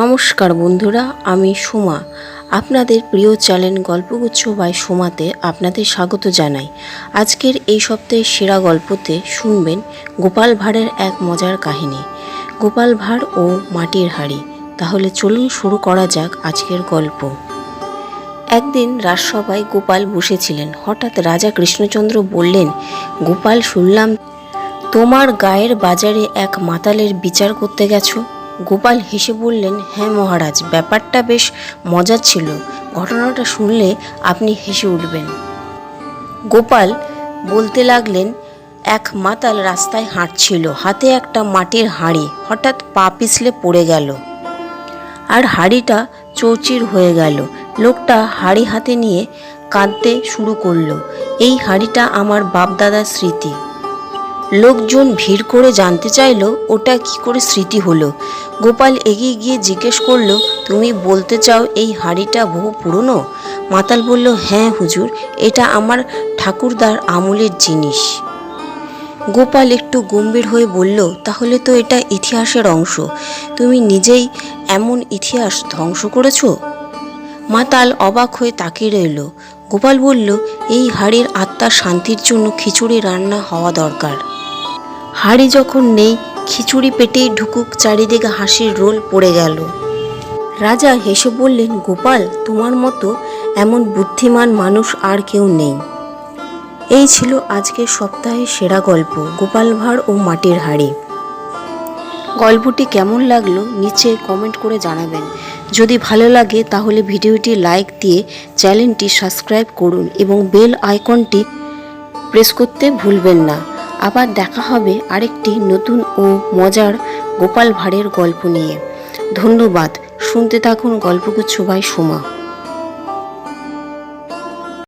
নমস্কার বন্ধুরা, আমি সোমা। আপনাদের প্রিয় চ্যানেল গল্পগুচ্ছ বাই সোমাতে আপনাদের স্বাগত জানাই। আজকের এই সপ্তাহের সেরা গল্পতে শুনবেন গোপাল ভাঁড়ের এক মজার কাহিনী। গোপাল ভাঁড় ও মাটির হাড়ি। তাহলে চলুন শুরু করা যাক আজকের গল্প। একদিন রাজসভায় গোপাল বসেছিলেন। হঠাৎ রাজা কৃষ্ণচন্দ্র বললেন, গোপাল, শুনলাম তোমার গায়ের বাজারে এক মাতালের বিচার করতে গেছো। গোপাল হেসে বললেন হ্যাঁ মহারাজ, ব্যাপারটা বেশ মজার ছিল। ঘটনাটা শুনলে আপনি হেসে উঠবেন। গোপাল বলতে লাগলেন, এক মাতাল রাস্তায় হাঁটছিল, হাতে একটা মাটির হাঁড়ি, হঠাৎ পা পিছলে পড়ে গেল। আর হাঁড়িটা চৌচির হয়ে গেল। লোকটা হাঁড়ি হাতে নিয়ে কাঁদতে শুরু করল। এই হাঁড়িটা আমার বাপদাদার স্মৃতি। লোকজন ভিড় করে জানতে চাইলো, ওটা কি করে স্মৃতি হলো। গোপাল এগিয়ে গিয়ে জিজ্ঞেস করল, তুমি বলতে চাও এই হাঁড়িটা বহু পুরনো? মাতাল বলল হ্যাঁ হুজুর, এটা আমার ঠাকুরদার আমলের জিনিস। গোপাল একটু গম্ভীর হয়ে বলল, তাহলে তো এটা ইতিহাসের অংশ। তুমি নিজেই এমন ইতিহাস ধ্বংস করেছ? মাতাল অবাক হয়ে তাকিয়ে রইল। গোপাল বলল, এই হাড়ির আত্মার শান্তির জন্য খিচুড়ি রান্না হওয়া দরকার। হাড়ি যখন নেই, খিচুড়ি পেটেই ঢুকুক চারিদিকে হাসির রোল পড়ে গেল। রাজা হেসে বললেন, গোপাল, তোমার মতো এমন বুদ্ধিমান মানুষ আর কেউ নেই। এই ছিল আজকের সপ্তাহের সেরা গল্প, গোপাল ভাঁড় ও মাটির হাড়ি। গল্পটি কেমন লাগল নিচে কমেন্ট করে জানাবেন। যদি ভালো লাগে, তাহলে ভিডিওটি লাইক দিয়ে চ্যানেলটি সাবস্ক্রাইব করুন এবং বেল আইকনটি প্রেস করতে ভুলবেন না। আবার দেখা হবে আরেকটি নতুন ও মজার গোপাল ভাঁড়ের গল্প নিয়ে। ধন্যবাদ। শুনতে থাকুন গল্পগুচ্ছ ভাই সোমা।